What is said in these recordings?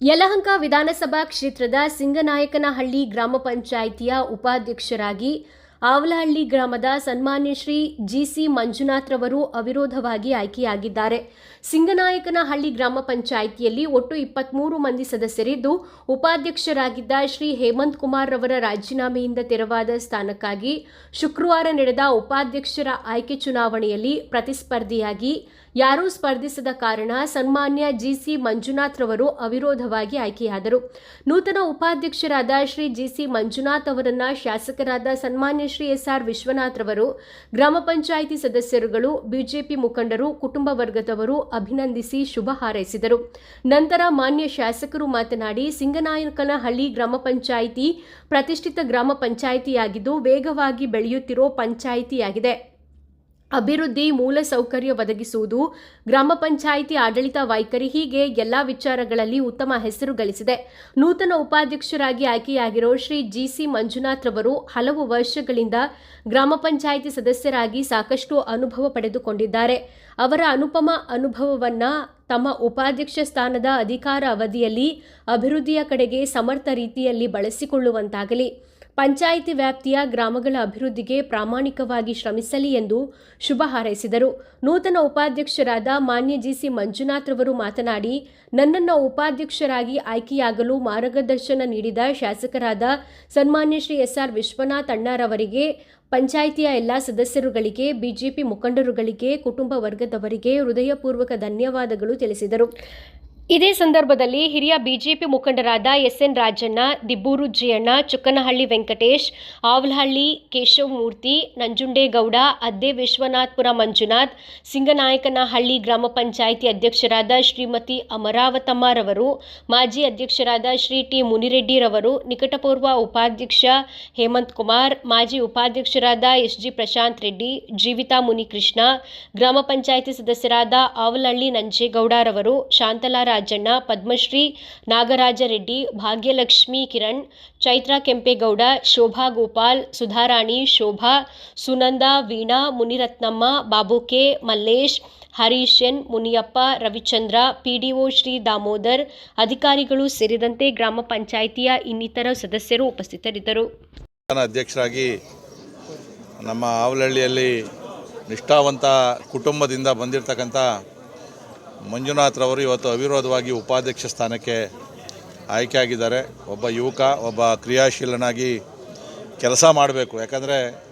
ಯಲಹಂಕ ವಿಧಾನಸಭಾ ಕ್ಷೇತ್ರದ ಸಿಂಗನಾಯಕನಹಳ್ಳಿ ಗ್ರಾಮ ಪಂಚಾಯಿತಿಯ ಉಪಾಧ್ಯಕ್ಷರಾಗಿ ಆವಲಹಳ್ಳಿ ಗ್ರಾಮದ ಸನ್ಮಾನ್ಯ ಶ್ರೀ ಜಿಸಿ ಮಂಜುನಾಥ್ರವರು ಅವಿರೋಧವಾಗಿ ಆಯ್ಕೆಯಾಗಿದ್ದಾರೆ. ಸಿಂಗನಾಯಕನಹಳ್ಳಿ ಗ್ರಾಮ ಪಂಚಾಯಿತಿಯಲ್ಲಿ ಒಟ್ಟು ಇಪ್ಪತ್ಮೂರು ಮಂದಿ ಸದಸ್ಯರಿದ್ದು, ಉಪಾಧ್ಯಕ್ಷರಾಗಿದ್ದ ಶ್ರೀ ಹೇಮಂತ್ ಕುಮಾರ್ ರವರ ರಾಜೀನಾಮೆಯಿಂದ ತೆರವಾದ ಸ್ಥಾನಕ್ಕಾಗಿ ಶುಕ್ರವಾರ ನಡೆದ ಉಪಾಧ್ಯಕ್ಷರ ಆಯ್ಕೆ ಚುನಾವಣೆಯಲ್ಲಿ ಪ್ರತಿಸ್ಪರ್ಧಿಯಾಗಿ ಯಾರೂ ಸ್ಪರ್ಧಿಸದ ಕಾರಣ ಸನ್ಮಾನ್ಯ ಜಿಸಿ ಮಂಜುನಾಥ್ ರವರು ಅವಿರೋಧವಾಗಿ ಆಯ್ಕೆಯಾದರು. ನೂತನ ಉಪಾಧ್ಯಕ್ಷರಾದ ಶ್ರೀ ಜಿಸಿ ಮಂಜುನಾಥ್ ಅವರನ್ನ ಶಾಸಕರಾದ ಸನ್ಮಾನ್ಯ ಶ್ರೀ ಎಸ್ ಆರ್ ವಿಶ್ವನಾಥ್ ರವರು, ಗ್ರಾಮ ಪಂಚಾಯಿತಿ ಸದಸ್ಯರುಗಳು, ಬಿಜೆಪಿ ಮುಖಂಡರು, ಕುಟುಂಬ ವರ್ಗದವರು ಅಭಿನಂದಿಸಿ ಶುಭ ಹಾರೈಸಿದರು. ನಂತರ ಮಾನ್ಯ ಶಾಸಕರು ಮಾತನಾಡಿ, ಸಿಂಗನಾಯಕನಹಳ್ಳಿ ಗ್ರಾಮ ಪಂಚಾಯಿತಿ ಪ್ರತಿಷ್ಠಿತ ಗ್ರಾಮ ಪಂಚಾಯಿತಿಯಾಗಿದ್ದು ವೇಗವಾಗಿ ಬೆಳೆಯುತ್ತಿರೋ ಪಂಚಾಯಿತಿಯಾಗಿದೆ. ಅಭಿವೃದ್ಧಿ ಮೂಲಸೌಕರ್ಯ ಒದಗಿಸುವುದು, ಗ್ರಾಮ ಪಂಚಾಯಿತಿ ಆಡಳಿತ ವೈಖರಿ ಹೀಗೆ ಎಲ್ಲ ವಿಚಾರಗಳಲ್ಲಿ ಉತ್ತಮ ಹೆಸರು ಗಳಿಸಿದೆ. ನೂತನ ಉಪಾಧ್ಯಕ್ಷರಾಗಿ ಆಯ್ಕೆಯಾಗಿರೋ ಶ್ರೀ ಜಿಸಿ ಮಂಜುನಾಥ್ ರವರು ಹಲವು ವರ್ಷಗಳಿಂದ ಗ್ರಾಮ ಪಂಚಾಯಿತಿ ಸದಸ್ಯರಾಗಿ ಸಾಕಷ್ಟು ಅನುಭವ ಪಡೆದುಕೊಂಡಿದ್ದಾರೆ. ಅವರ ಅನುಪಮ ಅನುಭವವನ್ನ ತಮ್ಮ ಉಪಾಧ್ಯಕ್ಷ ಸ್ಥಾನದ ಅಧಿಕಾರ ಅವಧಿಯಲ್ಲಿ ಅಭಿವೃದ್ಧಿಯ ಕಡೆಗೆ ಸಮರ್ಥ ರೀತಿಯಲ್ಲಿ ಬಳಸಿಕೊಳ್ಳುವಂತಾಗಲಿ. ಪಂಚಾಯಿತಿ ವ್ಯಾಪ್ತಿಯ ಗ್ರಾಮಗಳ ಅಭಿವೃದ್ಧಿಗೆ ಪ್ರಾಮಾಣಿಕವಾಗಿ ಶ್ರಮಿಸಲಿ ಎಂದು ಶುಭ ಹಾರೈಸಿದರು. ನೂತನ ಉಪಾಧ್ಯಕ್ಷರಾದ ಮಾನ್ಯ ಜಿಸಿ ಮಂಜುನಾಥ್ ರವರು ಮಾತನಾಡಿ, ನನ್ನನ್ನು ಉಪಾಧ್ಯಕ್ಷರಾಗಿ ಆಯ್ಕೆಯಾಗಲು ಮಾರ್ಗದರ್ಶನ ನೀಡಿದ ಶಾಸಕರಾದ ಸನ್ಮಾನ್ಯ ಶ್ರೀ ಎಸ್ಆರ್ ವಿಶ್ವನಾಥ್ ಅಣ್ಣಾರವರಿಗೆ, ಪಂಚಾಯಿತಿಯ ಎಲ್ಲ ಸದಸ್ಯರುಗಳಿಗೆ, ಬಿಜೆಪಿ ಮುಖಂಡರುಗಳಿಗೆ, ಕುಟುಂಬ ವರ್ಗದವರಿಗೆ ಹೃದಯಪೂರ್ವಕ ಧನ್ಯವಾದಗಳು ತಿಳಿಸಿದರು. ಇದೇ ಸಂದರ್ಭದಲ್ಲಿ ಹಿರಿಯ ಬಿಜೆಪಿ ಮುಖಂಡರಾದ ಎಸ್ಎನ್ ರಾಜಣ್ಣ, ದಿಬ್ಬೂರು ಜಿಯಣ್ಣ, ಚುಕ್ಕನಹಳ್ಳಿ ವೆಂಕಟೇಶ್, ಆವಲಹಳ್ಳಿ ಕೇಶವಮೂರ್ತಿ, ನಂಜುಂಡೇಗೌಡ, ಅದ್ದೆ ವಿಶ್ವನಾಥ್ಪುರ ಮಂಜುನಾಥ್, ಸಿಂಗನಾಯಕನಹಳ್ಳಿ ಗ್ರಾಮ ಪಂಚಾಯಿತಿ ಅಧ್ಯಕ್ಷರಾದ ಶ್ರೀಮತಿ ಅಮರಾವತಮ್ಮರವರು ಮಾಜಿ ಅಧ್ಯಕ್ಷರಾದ ಶ್ರೀ ಟಿ ಮುನಿರೆಡ್ಡಿರವರು ನಿಕಟಪೂರ್ವ ಉಪಾಧ್ಯಕ್ಷ ಹೇಮಂತ್ ಕುಮಾರ್, ಮಾಜಿ ಉಪಾಧ್ಯಕ್ಷರಾದ ಎಸ್ ಜಿ ಪ್ರಶಾಂತ್ ರೆಡ್ಡಿ, ಜೀವಿತಾ ಮುನಿಕೃಷ್ಣ, ಗ್ರಾಮ ಪಂಚಾಯಿತಿ ಸದಸ್ಯರಾದ ಆವಲಹಳ್ಳಿ ನಂಜೇಗೌಡರವರು ಶಾಂತಲಾ ರಾಜಣ್ಣ, ಪದ್ಮಶ್ರೀ, ನಾಗರಾಜರೆಡ್ಡಿ, ಭಾಗ್ಯಲಕ್ಷ್ಮೀ ಕಿರಣ್, ಚೈತ್ರಾ ಕೆಂಪೇಗೌಡ, ಶೋಭಾ ಗೋಪಾಲ್, ಸುಧಾರಾಣಿ, ಶೋಭಾ, ಸುನಂದ, ವೀಣಾ, ಮುನಿರತ್ನಮ್ಮ ಬಾಬುಕೆ ಮಲ್ಲೇಶ್, ಹರೀಶ್ ಎನ್, ಮುನಿಯಪ್ಪ, ರವಿಚಂದ್ರ, ಪಿಡಿಒ ಶ್ರೀ ದಾಮೋದರ್, ಅಧಿಕಾರಿಗಳು ಸೇರಿದಂತೆ ಗ್ರಾಮ ಪಂಚಾಯಿತಿಯ ಇನ್ನಿತರ ಸದಸ್ಯರು ಉಪಸ್ಥಿತರಿದ್ದರು. ಅಧ್ಯಕ್ಷರಾಗಿ ನಮ್ಮ ಆವಲಹಳ್ಳಿಯಲ್ಲಿ ನಿಷ್ಠಾವಂತ ಕುಟುಂಬದಿಂದ ಬಂದಿರತಕ್ಕಂಥ ಮಂಜುನಾಥ್ರವರು ಇವತ್ತು ಅವಿರೋಧವಾಗಿ ಉಪಾಧ್ಯಕ್ಷ ಸ್ಥಾನಕ್ಕೆ ಆಯ್ಕೆಯಾಗಿದ್ದಾರೆ. ಒಬ್ಬ ಯುವಕ, ಒಬ್ಬ ಕ್ರಿಯಾಶೀಲನಾಗಿ ಕೆಲಸ ಮಾಡಬೇಕು. ಯಾಕಂದರೆ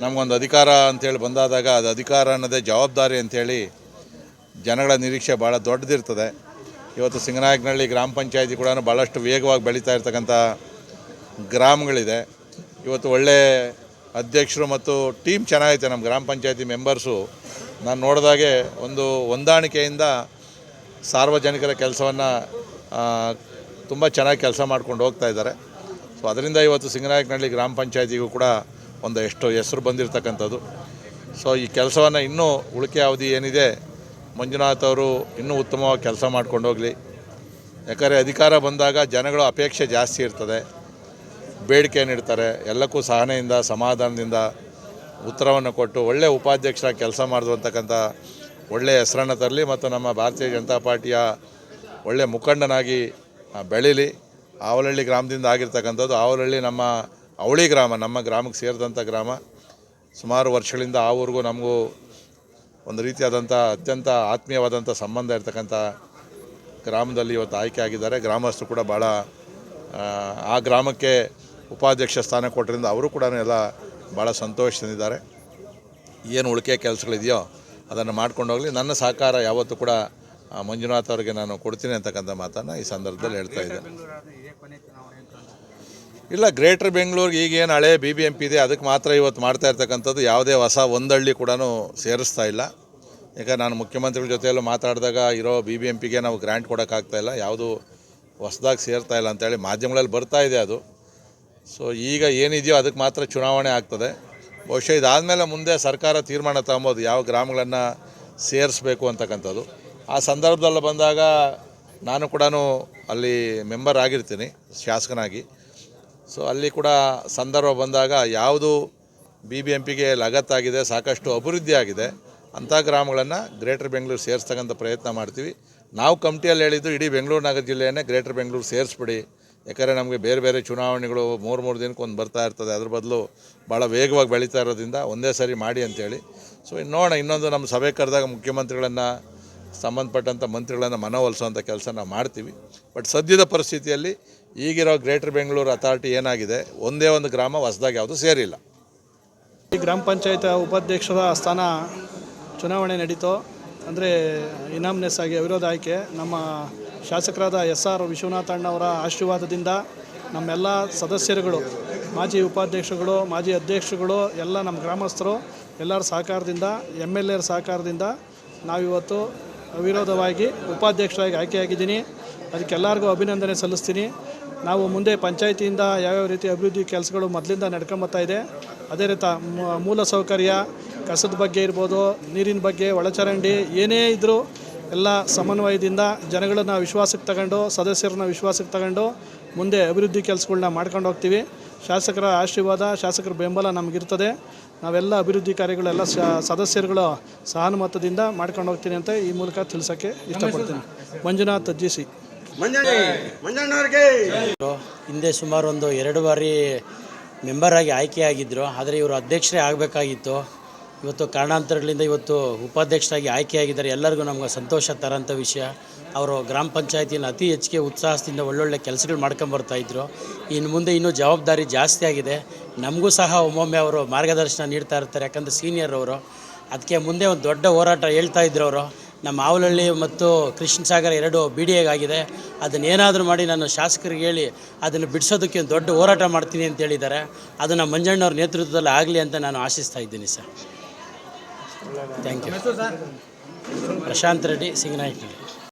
ನಮಗೊಂದು ಅಧಿಕಾರ ಅಂತೇಳಿ ಬಂದಾದಾಗ ಅದು ಅಧಿಕಾರ ಅನ್ನೋದೇ ಜವಾಬ್ದಾರಿ ಅಂಥೇಳಿ ಜನಗಳ ನಿರೀಕ್ಷೆ ಭಾಳ ದೊಡ್ಡದಿರ್ತದೆ. ಇವತ್ತು ಸಿಂಗನಾಯಕನಹಳ್ಳಿ ಗ್ರಾಮ ಪಂಚಾಯತಿ ಕೂಡ ಭಾಳಷ್ಟು ವೇಗವಾಗಿ ಬೆಳೀತಾ ಇರ್ತಕ್ಕಂಥ ಗ್ರಾಮಗಳಿದೆ. ಇವತ್ತು ಒಳ್ಳೆ ಅಧ್ಯಕ್ಷರು ಮತ್ತು ಟೀಮ್ ಚೆನ್ನಾಗೈತೆ ನಮ್ಮ ಗ್ರಾಮ ಪಂಚಾಯತಿ ಮೆಂಬರ್ಸು. ನಾನು ನೋಡಿದಾಗೆ ಒಂದು ಹೊಂದಾಣಿಕೆಯಿಂದ ಸಾರ್ವಜನಿಕರ ಕೆಲಸವನ್ನು ತುಂಬ ಚೆನ್ನಾಗಿ ಕೆಲಸ ಮಾಡ್ಕೊಂಡು ಹೋಗ್ತಾ ಇದ್ದಾರೆ. ಸೊ ಅದರಿಂದ ಇವತ್ತು ಸಿಂಗನಾಯಕನಹಳ್ಳಿ ಗ್ರಾಮ ಪಂಚಾಯತಿಗೂ ಕೂಡ ಒಂದು ಎಷ್ಟು ಹೆಸರು ಬಂದಿರತಕ್ಕಂಥದ್ದು. ಸೊ ಈ ಕೆಲಸವನ್ನು ಇನ್ನೂ ಉಳಿಕೆ ಅವಧಿ ಏನಿದೆ, ಮಂಜುನಾಥ್ ಅವರು ಇನ್ನೂ ಉತ್ತಮವಾಗಿ ಕೆಲಸ ಮಾಡ್ಕೊಂಡು ಹೋಗಲಿ. ಯಾಕಂದರೆ ಅಧಿಕಾರ ಬಂದಾಗ ಜನಗಳ ಅಪೇಕ್ಷೆ ಜಾಸ್ತಿ ಇರ್ತದೆ. ಬೇಡಿಕೆ ನೀಡ್ತಾರೆ ಎಲ್ಲಕ್ಕೂ ಸಹನೆಯಿಂದ, ಸಮಾಧಾನದಿಂದ ಉತ್ತರವನ್ನು ಕೊಟ್ಟು ಒಳ್ಳೆಯ ಉಪಾಧ್ಯಕ್ಷರಾಗಿ ಕೆಲಸ ಮಾಡಿದ್ರು ಅಂತಕ್ಕಂಥ ಒಳ್ಳೆಯ ಹೆಸರನ್ನು ತರಲಿ ಮತ್ತು ನಮ್ಮ ಭಾರತೀಯ ಜನತಾ ಪಾರ್ಟಿಯ ಒಳ್ಳೆಯ ಮುಖಂಡನಾಗಿ ಬೆಳೀಲಿ. ಆವಲಹಳ್ಳಿ ಗ್ರಾಮದಿಂದ ಆಗಿರ್ತಕ್ಕಂಥದ್ದು. ಆವಲಹಳ್ಳಿ ನಮ್ಮ ಅವಳಿ ಗ್ರಾಮ, ನಮ್ಮ ಗ್ರಾಮಕ್ಕೆ ಸೇರಿದಂಥ ಗ್ರಾಮ. ಸುಮಾರು ವರ್ಷಗಳಿಂದ ಆ ಊರಿಗೂ ನಮಗೂ ಒಂದು ರೀತಿಯಾದಂಥ ಅತ್ಯಂತ ಆತ್ಮೀಯವಾದಂಥ ಸಂಬಂಧ ಇರ್ತಕ್ಕಂಥ ಗ್ರಾಮದಲ್ಲಿ ಇವತ್ತು ಆಯ್ಕೆ ಆಗಿದ್ದಾರೆ. ಗ್ರಾಮಸ್ಥರು ಕೂಡ ಭಾಳ, ಆ ಗ್ರಾಮಕ್ಕೆ ಉಪಾಧ್ಯಕ್ಷ ಸ್ಥಾನ ಕೊಟ್ಟರಿಂದ ಅವರು ಕೂಡ ಎಲ್ಲ ಭಾಳ ಸಂತೋಷದಿಂದಿದ್ದಾರೆ ಏನು ಉಳಿಕೆ ಕೆಲಸಗಳಿದೆಯೋ ಅದನ್ನು ಮಾಡ್ಕೊಂಡು ಹೋಗಲಿ. ನನ್ನ ಸಹಕಾರ ಯಾವತ್ತೂ ಕೂಡ ಮಂಜುನಾಥ್ ಅವರಿಗೆ ನಾನು ಕೊಡ್ತೀನಿ ಅಂತಕ್ಕಂಥ ಮಾತನ್ನು ಈ ಸಂದರ್ಭದಲ್ಲಿ ಹೇಳ್ತಾ ಇದ್ದೇನೆ ಇಲ್ಲ, ಗ್ರೇಟರ್ ಬೆಂಗಳೂರಿಗೆ ಈಗೇನು ಹಳೆ ಬಿ ಬಿ ಎಂ ಪಿ ಇದೆ, ಅದಕ್ಕೆ ಮಾತ್ರ ಇವತ್ತು ಮಾಡ್ತಾ ಇರ್ತಕ್ಕಂಥದ್ದು ಯಾವುದೇ ಹೊಸ ಒಂದಳ್ಳಿ ಕೂಡ ಸೇರಿಸ್ತಾ ಇಲ್ಲ. ಈಗ ನಾನು ಮುಖ್ಯಮಂತ್ರಿಗಳ ಜೊತೆಯಲ್ಲೂ ಮಾತಾಡಿದಾಗ ಇರೋ ಬಿ ಬಿ ಎಂ ಪಿಗೆ ನಾವು ಗ್ರ್ಯಾಂಟ್ ಕೊಡೋಕ್ಕಾಗ್ತಾ ಇಲ್ಲ. ಯಾವುದು ಹೊಸದಾಗಿ ಸೇರ್ತಾ ಇಲ್ಲ ಅಂತೇಳಿ ಮಾಧ್ಯಮಗಳಲ್ಲಿ ಬರ್ತಾ ಇದೆ ಅದು. ಸೊ ಈಗ ಏನಿದೆಯೋ ಅದಕ್ಕೆ ಮಾತ್ರ ಚುನಾವಣೆ ಆಗ್ತದೆ. ಬಹುಶಃ ಇದಾದಮೇಲೆ ಮುಂದೆ ಸರ್ಕಾರ ತೀರ್ಮಾನ ತಗೊಬೋದು, ಯಾವ ಗ್ರಾಮಗಳನ್ನು ಸೇರಿಸ್ಬೇಕು ಅಂತಕ್ಕಂಥದ್ದು. ಆ ಸಂದರ್ಭದಲ್ಲಿ ಬಂದಾಗ ನಾನು ಕೂಡ ಅಲ್ಲಿ ಮೆಂಬರ್ ಆಗಿರ್ತೀನಿ, ಶಾಸಕನಾಗಿ. ಸೊ ಅಲ್ಲಿ ಕೂಡ ಸಂದರ್ಭ ಬಂದಾಗ ಯಾವುದು ಬಿ ಬಿ ಎಂ ಪಿಗೆ ಲಗತ್ತಾಗಿದೆ, ಸಾಕಷ್ಟು ಅಭಿವೃದ್ಧಿ ಆಗಿದೆ, ಅಂಥ ಗ್ರಾಮಗಳನ್ನು ಗ್ರೇಟರ್ ಬೆಂಗಳೂರು ಸೇರಿಸ್ತಕ್ಕಂಥ ಪ್ರಯತ್ನ ಮಾಡ್ತೀವಿ. ನಾವು ಕಮಿಟಿಯಲ್ಲಿ ಹೇಳಿದ್ದು ಇಡೀ ಬೆಂಗಳೂರು ನಗರ ಜಿಲ್ಲೆಯನ್ನೇ ಗ್ರೇಟರ್ ಬೆಂಗಳೂರು ಸೇರಿಸ್ಬಿಡಿ ಯಾಕಂದರೆ ನಮಗೆ ಬೇರೆ ಬೇರೆ ಚುನಾವಣೆಗಳು ಮೂರು ಮೂರು ದಿನಕ್ಕೆ ಒಂದು ಬರ್ತಾ ಇರ್ತದೆ. ಅದ್ರ ಬದಲು ಭಾಳ ವೇಗವಾಗಿ ಬೆಳೀತಾ ಇರೋದ್ರಿಂದ ಒಂದೇ ಸರಿ ಮಾಡಿ ಅಂತೇಳಿ. ಸೊ ಇನ್ನು ನೋಡೋಣ, ಇನ್ನೊಂದು ನಮ್ಮ ಸಭೆ ಕರೆದಾಗ ಮುಖ್ಯಮಂತ್ರಿಗಳನ್ನು ಸಂಬಂಧಪಟ್ಟಂಥ ಮಂತ್ರಿಗಳನ್ನು ಮನವೊಲಿಸುವಂಥ ಕೆಲಸ ನಾವು ಮಾಡ್ತೀವಿ. ಬಟ್ ಸದ್ಯದ ಪರಿಸ್ಥಿತಿಯಲ್ಲಿ ಈಗಿರೋ ಗ್ರೇಟರ್ ಬೆಂಗಳೂರು ಅಥಾರಿಟಿ ಏನಾಗಿದೆ? ಒಂದೇ ಒಂದು ಗ್ರಾಮ ಹೊಸದಾಗಿ ಯಾವುದು ಸೇರಿಲ್ಲ. ಈ ಗ್ರಾಮ ಪಂಚಾಯತ್ ಉಪಾಧ್ಯಕ್ಷರ ಸ್ಥಾನ ಚುನಾವಣೆ ನಡೀತು, ಅಂದರೆ ಇನಾಮ್ನೆಸ್ ಆಗಿ ಅವಿರೋಧ ಆಯ್ಕೆ ನಮ್ಮ ಶಾಸಕರಾದ ಎಸ್ ಆರ್ ವಿಶ್ವನಾಥ ಅಣ್ಣವರ ಆಶೀರ್ವಾದದಿಂದ ನಮ್ಮೆಲ್ಲ ಸದಸ್ಯರುಗಳು, ಮಾಜಿ ಉಪಾಧ್ಯಕ್ಷರುಗಳು, ಮಾಜಿ ಅಧ್ಯಕ್ಷರುಗಳು, ಎಲ್ಲ ನಮ್ಮ ಗ್ರಾಮಸ್ಥರು, ಎಲ್ಲರ ಸಹಕಾರದಿಂದ, ಎಂ ಎಲ್ ಎರ ಸಹಕಾರದಿಂದ ನಾವಿವತ್ತು ಅವಿರೋಧವಾಗಿ ಉಪಾಧ್ಯಕ್ಷರಾಗಿ ಆಯ್ಕೆಯಾಗಿದ್ದೀನಿ. ಅದಕ್ಕೆಲ್ಲರಿಗೂ ಅಭಿನಂದನೆ ಸಲ್ಲಿಸ್ತೀನಿ. ನಾವು ಮುಂದೆ ಪಂಚಾಯತಿಯಿಂದ ಯಾವ್ಯಾವ ರೀತಿ ಅಭಿವೃದ್ಧಿ ಕೆಲಸಗಳು ಮೊದಲಿಂದ ನಡ್ಕೊಂಬತ್ತಾ ಇದೆ, ಅದೇ ರೀತಿ ಮೂಲ ಸೌಕರ್ಯ ಕಸದ ಬಗ್ಗೆ ಇರ್ಬೋದು, ನೀರಿನ ಬಗ್ಗೆ, ಒಳಚರಂಡಿ, ಏನೇ ಇದ್ದರೂ ಎಲ್ಲ ಸಮನ್ವಯದಿಂದ ಜನಗಳನ್ನ ವಿಶ್ವಾಸಕ್ಕೆ ತಗೊಂಡು ಸದಸ್ಯರನ್ನ ವಿಶ್ವಾಸಕ್ಕೆ ತಗೊಂಡು ಮುಂದೆ ಅಭಿವೃದ್ಧಿ ಕೆಲಸಗಳನ್ನ ಮಾಡ್ಕೊಂಡು ಹೋಗ್ತೀವಿ. ಶಾಸಕರ ಆಶೀರ್ವಾದ ಶಾಸಕರ ಬೆಂಬಲ ನಮಗಿರ್ತದೆ. ನಾವೆಲ್ಲ ಅಭಿವೃದ್ಧಿ ಕಾರ್ಯಗಳೆಲ್ಲ ಸದಸ್ಯರುಗಳು ಸದಸ್ಯರುಗಳ ಸಹಾನುಮತದಿಂದ ಮಾಡ್ಕೊಂಡು ಹೋಗ್ತೀನಿ ಅಂತ ಈ ಮೂಲಕ ತಿಳಿಸೋಕ್ಕೆ ಇಷ್ಟಪಡ್ತೀನಿ. Manjunath G C. ಹಿಂದೆ ಸುಮಾರು ಒಂದು ಎರಡು ಬಾರಿ ಮೆಂಬರಾಗಿ ಆಗಿ ಆಯ್ಕೆಯಾಗಿದ್ದರು ಆದರೆ ಇವರು ಅಧ್ಯಕ್ಷರೇ ಆಗಬೇಕಾಗಿತ್ತು. ಇವತ್ತು ಕಾರಣಾಂತರಗಳಿಂದ ಇವತ್ತು ಉಪಾಧ್ಯಕ್ಷರಾಗಿ ಆಯ್ಕೆಯಾಗಿದ್ದಾರೆ. ಎಲ್ಲರಿಗೂ ನಮ್ಗೆ ಸಂತೋಷ ತರೋಂಥ ವಿಷಯ. ಅವರು ಗ್ರಾಮ ಪಂಚಾಯತಿನ ಅತಿ ಹೆಚ್ಚಿಗೆ ಉತ್ಸಾಹದಿಂದ ಒಳ್ಳೊಳ್ಳೆ ಕೆಲಸಗಳು ಮಾಡ್ಕೊಂಬರ್ತಾಯಿದ್ರು ಇನ್ನು ಮುಂದೆ ಇನ್ನೂ ಜವಾಬ್ದಾರಿ ಜಾಸ್ತಿ ಆಗಿದೆ. ನಮಗೂ ಸಹ ಒಮ್ಮೊಮ್ಮೆ ಅವರು ಮಾರ್ಗದರ್ಶನ ನೀಡ್ತಾ ಇರ್ತಾರೆ. ಯಾಕಂದರೆ ಸೀನಿಯರ್ ಅವರು. ಅದಕ್ಕೆ ಮುಂದೆ ಒಂದು ದೊಡ್ಡ ಹೋರಾಟ ಹೇಳ್ತಾ ಇದ್ರು ಅವರು. ನಮ್ಮ ಆವಲಹಳ್ಳಿ ಮತ್ತು ಕೃಷ್ಣ ಸಾಗರ ಎರಡು ಬಿ ಡಿ ಎಗಾಗಿದೆ ಅದನ್ನೇನಾದರೂ ಮಾಡಿ ನಾನು ಶಾಸಕರಿಗೆ ಹೇಳಿ ಅದನ್ನು ಬಿಡಿಸೋದಕ್ಕೆ ಒಂದು ದೊಡ್ಡ ಹೋರಾಟ ಮಾಡ್ತೀನಿ ಅಂತ ಹೇಳಿದ್ದಾರೆ. ಅದನ್ನು ನಮ್ಮ ಮಂಜಣ್ಣವ್ರ ನೇತೃತ್ವದಲ್ಲಿ ಆಗಲಿ ಅಂತ ನಾನು ಆಶಿಸ್ತಾ ಇದ್ದೀನಿ sir. Thank you Prashanth Reddy ಸಿಂಗನಾಯ್ಕಿ